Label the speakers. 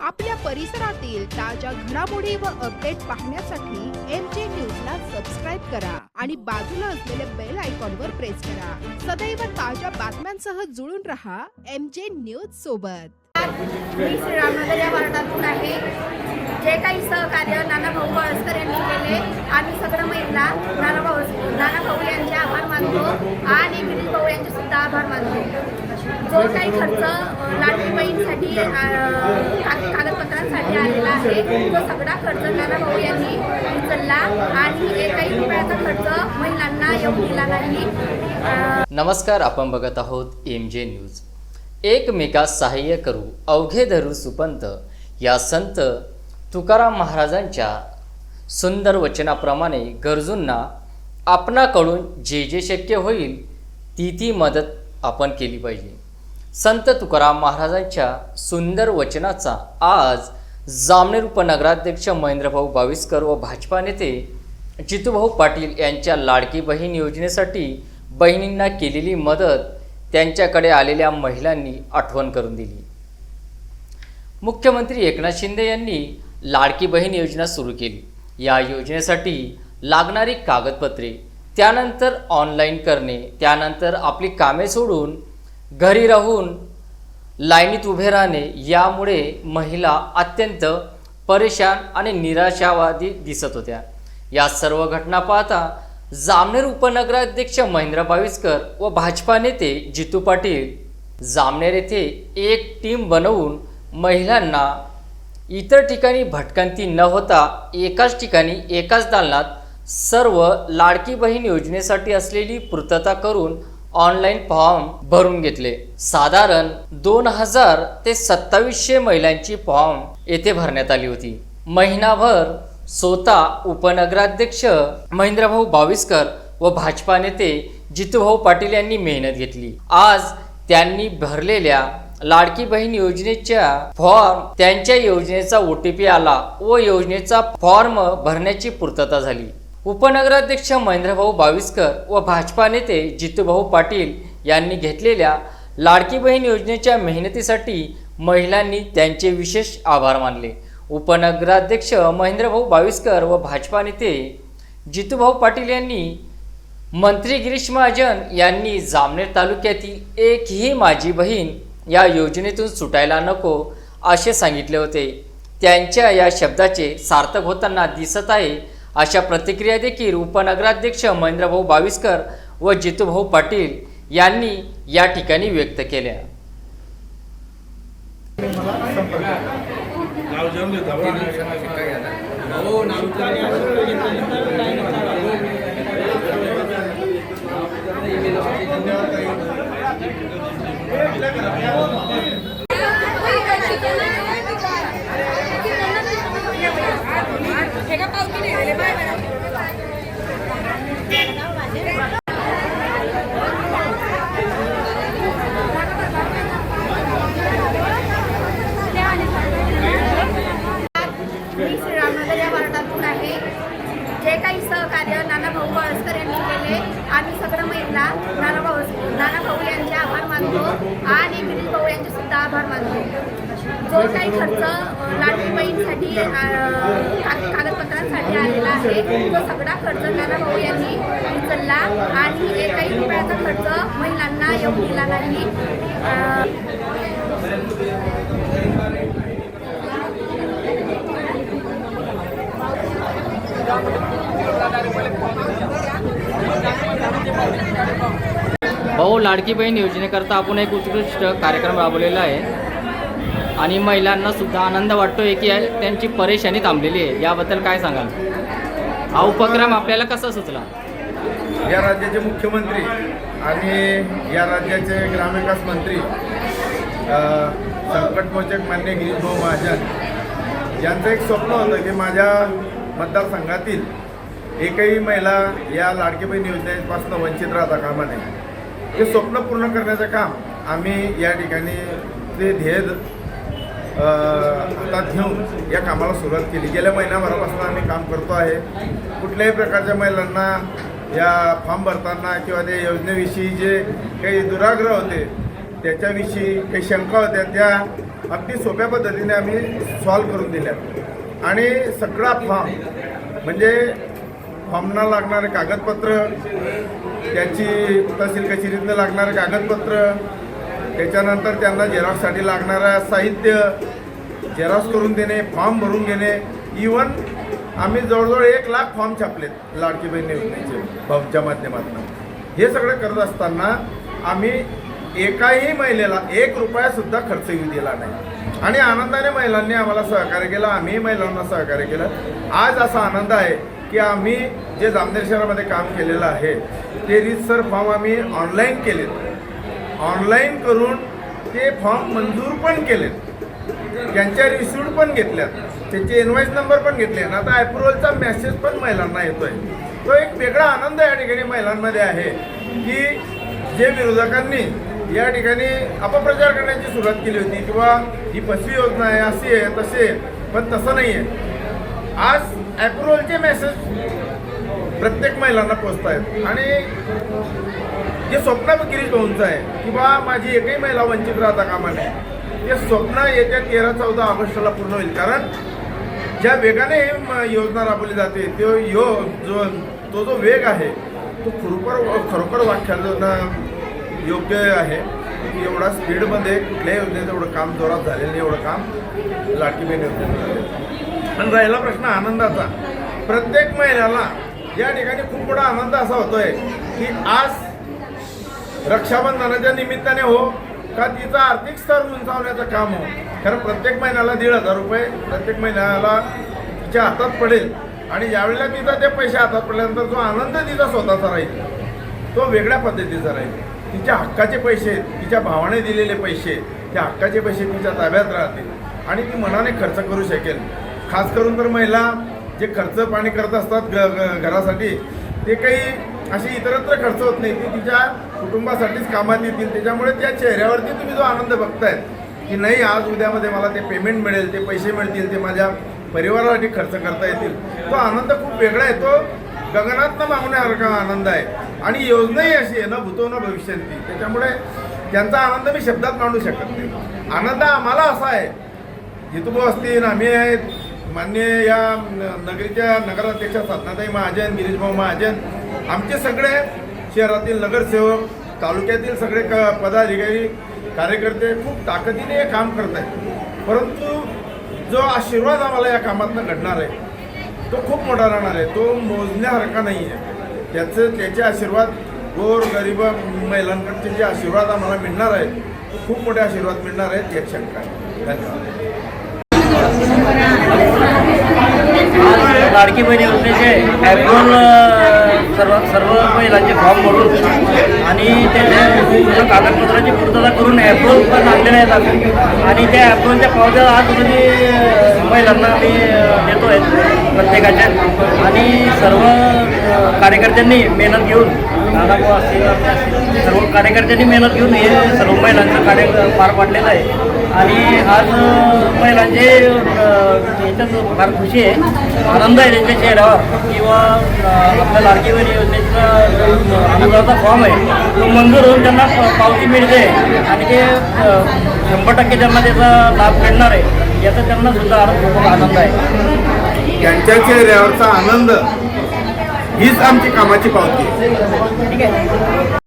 Speaker 1: आपल्या परिसरातील ताज्या घडामोडी व अपडेट पाहण्यासाठी एम जे न्यूजला सबस्क्राईब करा आणि बाजूला असलेल्या बेल आयकॉनवर प्रेस करा. सदैव ताज्या बातम्यांसह जुळून रहा एम जे न्यूज सोबत.
Speaker 2: मी श्रीरामनगर या वार्डातून आहे. जे काही सहकार्य नाना भाऊ वळसकर यांनी केले आम्ही सगळं महिला नाना भाऊ नाना भाऊ यांचे आभार मानतो आणि गिरीश भाऊ यांचे सुद्धा आभार मानतो. जो काही खर्च लाटणीबाईंसाठी कागदपत्रांसाठी आलेला आहे तो सगळा खर्च नाना भाऊ यांनी उचलला आणि एकही रुपयाचा खर्च महिलांना येऊन दिला नाही.
Speaker 3: नमस्कार आपण बघत आहोत एम जे न्यूज. एकमेकास सहाय्य करू अवघे धरू सुपंत. या संत तुकाराम महाराजांच्या सुंदर वचनाप्रमाणे गरजूंना आपणाकडून जे जे शक्य होईल ती ती मदत आपण केली पाहिजे. संत तुकाराम महाराजांच्या सुंदर वचनाचा आज जामनेर उपनगराध्यक्ष महेंद्रभाऊ बाविस्कर व भाजपा नेते जितूभाऊ पाटील यांच्या लाडकी बहीण योजनेसाठी बहिणींना केलेली मदत त्यांच्याकडे आलेल्या महिलांनी आठवण करून दिली. मुख्यमंत्री एकनाथ शिंदे यांनी लाडकी बहीण योजना सुरू केली. या योजनेसाठी लागणारी कागदपत्रे त्यानंतर ऑनलाईन करणे त्यानंतर आपली कामे सोडून घरी राहून लाईनीत उभे राहणे यामुळे महिला अत्यंत परेशान आणि निराशावादी दिसत होत्या. या सर्व घटना पाहता जामनेर उपनगराध्यक्ष महेंद्र बाविस्कर व भाजपा नेते जितू पाटील जामनेर येथे एक टीम बनवून महिलांना इतर ठिकाणी भटकंती न होता एकाच ठिकाणी एकाच दालनात सर्व लाडकी बहीण योजनेसाठी असलेली पूर्तता करून ऑनलाईन फॉर्म भरून घेतले. साधारण दोन हजार ते सत्तावीसशे महिलांची फॉर्म येथे भरण्यात आली होती. महिनाभर स्वतः उपनगराध्यक्ष महेंद्रभाऊ बाविस्कर व भाजपा नेते जितूभाऊ पाटील यांनी मेहनत घेतली. आज त्यांनी भरलेल्या लाडकी बहीण योजनेच्या फॉर्म त्यांच्या योजनेचा ओ टी पी आला व योजनेचा फॉर्म भरण्याची पूर्तता झाली. उपनगराध्यक्ष महेंद्रभाऊ बाविस्कर व भाजपा नेते जितूभाऊ पाटील यांनी घेतलेल्या लाडकी बहीण योजनेच्या मेहनतीसाठी महिलांनी त्यांचे विशेष आभार मानले. उपनगराध्यक्ष महेंद्रभाऊ बाविस्कर व भाजपा नेते जितूभाऊ पाटील यांनी मंत्री गिरीश महाजन यांनी जामनेर तालुक्यातील एकही माझी बहीण या योजनेतून सुटायला नको असे सांगितले होते. त्यांच्या या शब्दाचे सार्थक होताना दिसत आहे अशा प्रतिक्रिया देखील उपनगराध्यक्ष महेंद्रभाऊ बाविस्कर व जितूभाऊ पाटील यांनी या ठिकाणी व्यक्त केल्या.
Speaker 4: नाव जाऊन देता
Speaker 2: मी श्रीरामनगर या वार्डातून आहे जे काही सहकार्य नाना भाऊ वळसकर यांनी केले आम्ही सगळं महिला नाना भाऊ नाना भाऊ यांचे आभार मानतो आणि गिरीश भाऊ यांचे मानतो. जो काही खर्च अ, बहीणसाठी कागदपत्रांसाठी आलेला आहे तो सगळा खर्च नाना भाऊ यांनी उचलला आणि एकही रुपयाचा खर्च महिलांना येऊन दिला नाही.
Speaker 3: हो लाडकी बहीण योजनेकरता आपण एक उत्कृष्ट कार्यक्रम राबवलेला आहे. आणि महिलांना सुद्धा आनंद वाटतोय की या- त्यांची परेशानी थांबलेली आहे. याबद्दल काय सांगाल? हा उपक्रम आपल्याला कसा सुचला?
Speaker 4: या राज्याचे मुख्यमंत्री आणि या राज्याचे ग्रामविकास मंत्री संकटमोचक मान्य गिरीशभाऊ महाजन यांचं एक स्वप्न होतं की माझ्या मतदारसंघातील एकही महिला या लाडकी बहीण योजनेपासून वंचित राहता कामा नये. हे स्वप्न पूर्ण करण्याचं काम आम्ही या ठिकाणी ते ध्येय हातात घेऊन या कामाला सुरुवात केली. गेल्या महिन्याभरापासून आम्ही काम करतो आहे. कुठल्याही प्रकारच्या महिलांना या फॉर्म भरताना किंवा त्या योजनेविषयी जे काही दुराग्रह होते त्याच्याविषयी काही शंका होत्या त्या अगदी सोप्या पद्धतीने आम्ही सॉल्व करून दिल्या आणि सगळा फॉर्म म्हणजे फॉर्मना लागणारे कागदपत्र त्याची तहसील कचेरीतनं लागणारे कागदपत्र त्याच्यानंतर त्यांना झेरॉक्ससाठी लागणारं साहित्य झेरॉक्स करून देणे फॉर्म भरून घेणे. इवन आम्ही जवळजवळ एक लाख फॉर्म छापलेत लाडकी बहीण योजनेचे फॉर्मच्या माध्यमातून. हे सगळं करत असताना आम्ही एकाही महिलेला एक रुपयासुद्धा खर्च येऊ दिला नाही. आणि आनंदाने महिलांनी आम्हाला सहकार्य केलं आम्ही महिलांना सहकार्य केलं. आज असा आनंद आहे की आम्ही जे जामनेर शहरामध्ये काम केलेलं आहे ते रितसर फॉर्म आम्ही ऑनलाईन केलेत. ऑनलाईन करून ते फॉर्म मंजूर पण केलेत. त्यांच्या रिसिव्ड पण घेतल्यात. त्यांचे इन्व्हॉइस नंबर पण घेतले. आणि आता अप्रुव्हलचा मेसेज पण महिलांना येतो आहे तो एक वेगळा आनंद या ठिकाणी महिलांमध्ये आहे की जे विरोधकांनी या ठिकाणी अपप्रचार करण्याची सुरुवात केली होती किंवा ही फसवी योजना आहे अशी आहे तशी आहे पण तसं नाही आहे आज अप्रुव्हलचे मेसेज प्रत्येक महिलांना पोचत आहेत आणि जे स्वप्न गिरीश भाऊंचं आहे की बा माझी एकही महिला वंचित राहता कामा नये ते स्वप्न येत्या तेरा चौदा ऑगस्टला पूर्ण होईल. कारण ज्या वेगाने ही म- योजना राबवली जाते तो यो जो तो जो वेग आहे तो खरोखर खरोखर व्याख्यान योग्य आहे. की एवढा स्पीडमध्ये कुठल्याही योजनेचं एवढं काम जोरात झालेलं नाही एवढं काम लाडकी बहीण योजनेचं झालेलं आणि राहिला प्रश्न आनंदाचा. प्रत्येक महिन्याला या ठिकाणी खूप मोठा आनंद असा होतोय की आज रक्षाबंधनाच्या निमित्ताने हो का तिचा आर्थिक स्तर उंचावण्याचं काम हो. कारण प्रत्येक महिन्याला दीड हजार रुपये प्रत्येक महिन्याला तिच्या हातात पडेल. आणि ज्यावेळेला तिचा ते पैसे हातात पडल्यानंतर जो आनंद तिचा स्वतःचा राहील. तो वेगळ्या पद्धतीचा राहील. तिच्या हक्काचे पैसे तिच्या भावाने दिलेले पैसे त्या हक्काचे पैसे तिच्या ताब्यात राहतील. आणि ती मनाने खर्च करू शकेल. खास करून तर महिला जे खर्च पाणी करत असतात घरासाठी ते काही अशी इतरत्र खर्च होत नाही. ते तिच्या कुटुंबासाठीच कामात येतील. त्याच्यामुळे त्या चेहऱ्यावरती तुम्ही जो आनंद बघतायत की नाही आज उद्यामध्ये मला ते पेमेंट मिळेल ते पैसे मिळतील ते माझ्या परिवारासाठी खर्च करता येतील. तो आनंद खूप वेगळा आहे. तो गगनातनं मागण्यासारखा आनंद आहे. आणि योजनाही अशी आहे ना भूतो न भविष्यंती. त्याच्यामुळे त्यांचा आनंद मी शब्दात मांडू शकत नाही. आनंद आम्हाला असा आहे हितुभाऊ असतील आम्ही आहेत मान्य या न- नगरीच्या नगराध्यक्षा साधनाताई महाजन गिरीशभाऊ महाजन आमचे सगळे शहरातील नगरसेवक तालुक्यातील सगळे क पदाधिकारी कार्यकर्ते खूप ताकदीने हे काम करत आहेत. परंतु जो आशीर्वाद आम्हाला या कामातनं घडणार आहे तो खूप मोठा राहणार आहे. तो मोजण्यासारखा नाही आहे. त्याचं त्याचे आशीर्वाद गोर गरीब महिलांकडचे जे आशीर्वाद आम्हाला मिळणार आहेत तो खूप मोठे आशीर्वाद मिळणार आहेत यात शंका आहे. धन्यवाद.
Speaker 5: लाडकी बहीण योजनेचे ॲप्रोल सर्व सर्व महिलांचे फॉर्म भरून आणि त्याच्या कागदपत्राची पूर्तता करून ॲप्रोल पण आणलेले आहेत आम्ही. आणि त्या ॲप्रोलच्या पावत्या आज तुम्ही महिलांना आम्ही देतो आहेत प्रत्येकाच्या. आणि सर्व कार्यकर्त्यांनी मेहनत घेऊन दादाभाऊ असतील सर्व कार्यकर्त्यांनी मेहनत घेऊन हे सर्व महिलांचं कार्य पार पाडलेलं आहे. आणि आज महिलांचे याच्यात फार खुशी आहे. आनंद आहे त्यांच्या चेहऱ्यावर. किंवा आपल्या लाडकी बहीण योजनेचा अनुदानाचा फॉर्म आहे तो मंजूर होऊन त्यांना पावती मिळते. आणि ते शंभर टक्के त्यांना त्याचा लाभ मिळणार आहे. याचा त्यांना सुद्धा आनंद खूप आनंद आहे
Speaker 4: त्यांच्या चेहऱ्यावरचा आनंद हीच आमची कामाची पावती.
Speaker 5: ठीक आहे.